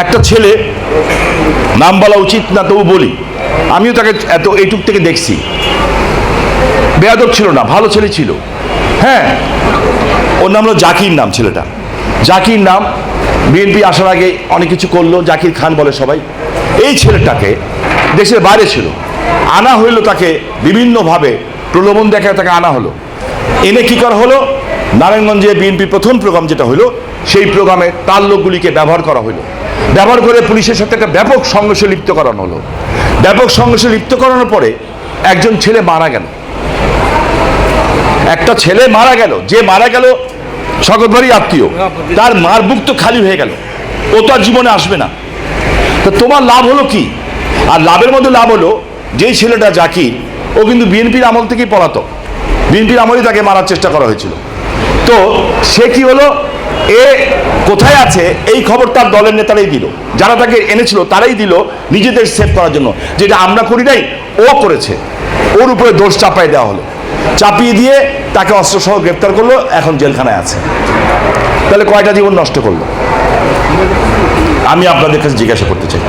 একটা ছেলে, নাম বলা উচিত না, তবু বলি। আমিও তাকে এত, এইটুক থেকে দেখছি। বেয়াদব ছিল না, ভালো ছেলে ছিল। হ্যাঁ ওর নাম হলো জাকির নাম ছেলেটা। জাকির নাম বিএনপি আসার আগে অনেক কিছু করল, জাকির খান বলে সবাই। এই ছেলেটাকে দেশের বাইরে ছিল। আনা হইল তাকে বিভিন্নভাবে, প্রলোভন দেখায় তাকে আনা হলো। এনে কি করা হলো? নারায়ণগঞ্জে বিএনপি প্রথম প্রোগ্রাম যেটা হলো সেই প্রোগ্রামে তার লোকগুলিকে ব্যবহার করা হলো ব্যবহার করে পুলিশের সাথে একটা ব্যাপক সংঘর্ষে লিপ্ত করানো হলো। ব্যাপক সংঘর্ষে লিপ্ত করানোর পরে একজন ছেলে মারা গেল। একটা ছেলে মারা গেল। যে মারা গেল সকলবারই আত্মীয়। তার মার বুক তো খালি হয়ে গেল। ও তো আর জীবনে আসবে না। তো তোমার লাভ হলো কি? আর লাভের মধ্যে লাভ হলো, যেই ছেলেটা জাকির, ও কিন্তু বিএনপির আমল থেকেই পলাতক। বিএনপির আমলেই তাকে মারার চেষ্টা করা হয়েছিল। তো সে কি হলো? এ কোথায় আছে? এই খবর তার দলের নেতারাই দিল। যারা তাকে এনেছিল, তারাই দিল নিজেদের সেভ করার জন্য। যেটা আমরা করি নাই, ও করেছে। ওর উপরে দোষ চাপাই দেওয়া হলো। চাপিয়ে দিয়ে তাকে অস্ত্রসহ গ্রেপ্তার করল, এখন জেলখানায় আছে। তাহলে কয়টা জীবন নষ্ট করল? আমি আপনাদের কাছে জিজ্ঞাসা করতে চাই।